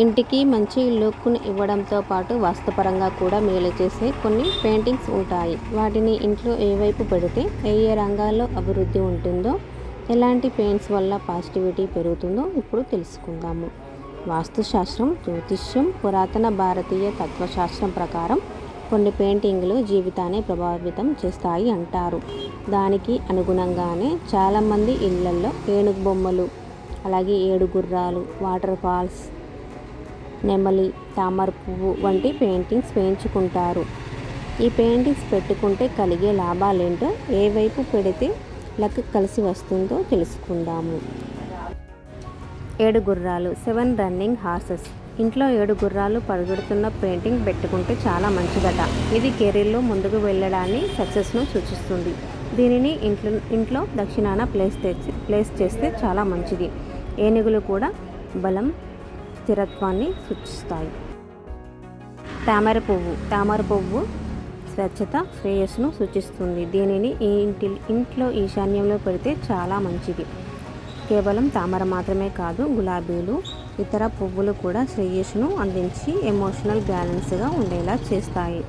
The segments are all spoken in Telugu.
ఇంటికి మంచి లుక్ను ఇవ్వడంతో పాటు వాస్తుపరంగా కూడా మేలు చేసే కొన్ని పెయింటింగ్స్ ఉంటాయి. వాటిని ఇంట్లో ఏ వైపు పెడితే ఏ ఏ రంగాల్లో అభివృద్ధి ఉంటుందో ఎలాంటి పెయింట్స్ వల్ల పాజిటివిటీ పెరుగుతుందో ఇప్పుడు తెలుసుకుందాము. వాస్తుశాస్త్రం జ్యోతిష్యం పురాతన భారతీయ తత్వశాస్త్రం ప్రకారం కొన్ని పెయింటింగ్లు జీవితాన్ని ప్రభావితం చేస్తాయి అంటారు. దానికి అనుగుణంగానే చాలామంది ఇళ్ళల్లో ఏనుగు బొమ్మలు అలాగే ఏడు గుర్రాలు వాటర్ ఫాల్స్ నెమలి తామర పువ్వు వంటి పెయింటింగ్స్ వేయించుకుంటారు. ఈ పెయింటింగ్స్ పెట్టుకుంటే కలిగే లాభాలేంటో ఏ వైపు పెడితే లక్ కలిసి వస్తుందో తెలుసుకుందాము. ఏడు గుర్రాలు సెవెన్ రన్నింగ్ హార్సెస్. ఇంట్లో ఏడు గుర్రాలు పరుగెడుతున్న పెయింటింగ్ పెట్టుకుంటే చాలా మంచిదట. ఇది కెరీర్లో ముందుకు వెళ్ళడాన్ని సక్సెస్ను సూచిస్తుంది. దీనిని ఇంట్లో ఇంట్లో దక్షిణాన ప్లేస్ తెచ్చి ప్లేస్ చేస్తే చాలా మంచిది. ఏనుగులు కూడా బలం స్థిరత్వాన్ని సూచిస్తాయి. తామర పువ్వు తామర పువ్వు స్వచ్ఛత శ్రేయస్సును సూచిస్తుంది. దీనిని ఇంటి ఇంట్లో ఈశాన్యంలో పెడితే చాలా మంచిది. కేవలం తామర మాత్రమే కాదు గులాబీలు ఇతర పువ్వులు కూడా శ్రేయస్సును అందించి ఎమోషనల్ బ్యాలెన్స్గా ఉండేలా చేస్తాయి.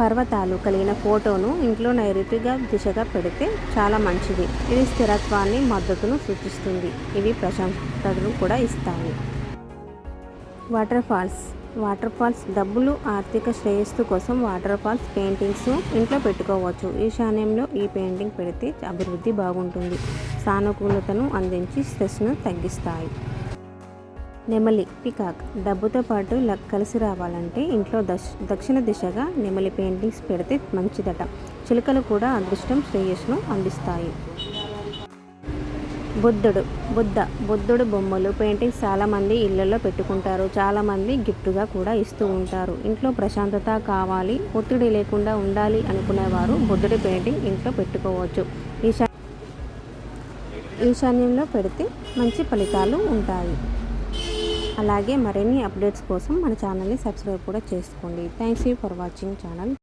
పర్వతాలు కలిగిన ఫోటోను ఇంట్లో నైరుతిగా దిశగా పెడితే చాలా మంచిది. ఇది స్థిరత్వాన్ని మద్దతును సూచిస్తుంది. ఇవి ప్రశాంతతను కూడా ఇస్తాయి. వాటర్ ఫాల్స్ వాటర్ ఫాల్స్ డబ్బులు ఆర్థిక శ్రేయస్సు కోసం వాటర్ ఫాల్స్ పెయింటింగ్స్ ఇంట్లో పెట్టుకోవచ్చు. ఈశాన్యంలో ఈ పెయింటింగ్ పెడితే అభివృద్ధి బాగుంటుంది. సానుకూలతను అందించి స్ట్రెస్ను తగ్గిస్తాయి. నెమలి పికాక్ డబ్బుతో పాటు లక్ కలిసి రావాలంటే ఇంట్లో దశ దక్షిణ దిశగా నెమలి పెయింటింగ్స్ పెడితే మంచిదట. చిలుకలు కూడా అదృష్టం శ్రేయస్సును అందిస్తాయి. బుద్ధుడు బుద్ధ బుద్ధుడు బొమ్మలు పెయింటింగ్స్ చాలామంది ఇళ్ళలో పెట్టుకుంటారు. చాలామంది గిఫ్ట్గా కూడా ఇస్తూ ఉంటారు. ఇంట్లో ప్రశాంతత కావాలి ఒత్తిడి లేకుండా ఉండాలి అనుకునేవారు బుద్ధుడి పెయింటింగ్ ఇంట్లో పెట్టుకోవచ్చు. ఈశా ఈశాన్యంలో పెడితే మంచి ఫలితాలు ఉంటాయి. అలాగే మరిన్ని అప్డేట్స్ కోసం మన ఛానల్ని సబ్స్క్రైబ్ కూడా చేసుకోండి. Thanks you for watching channel.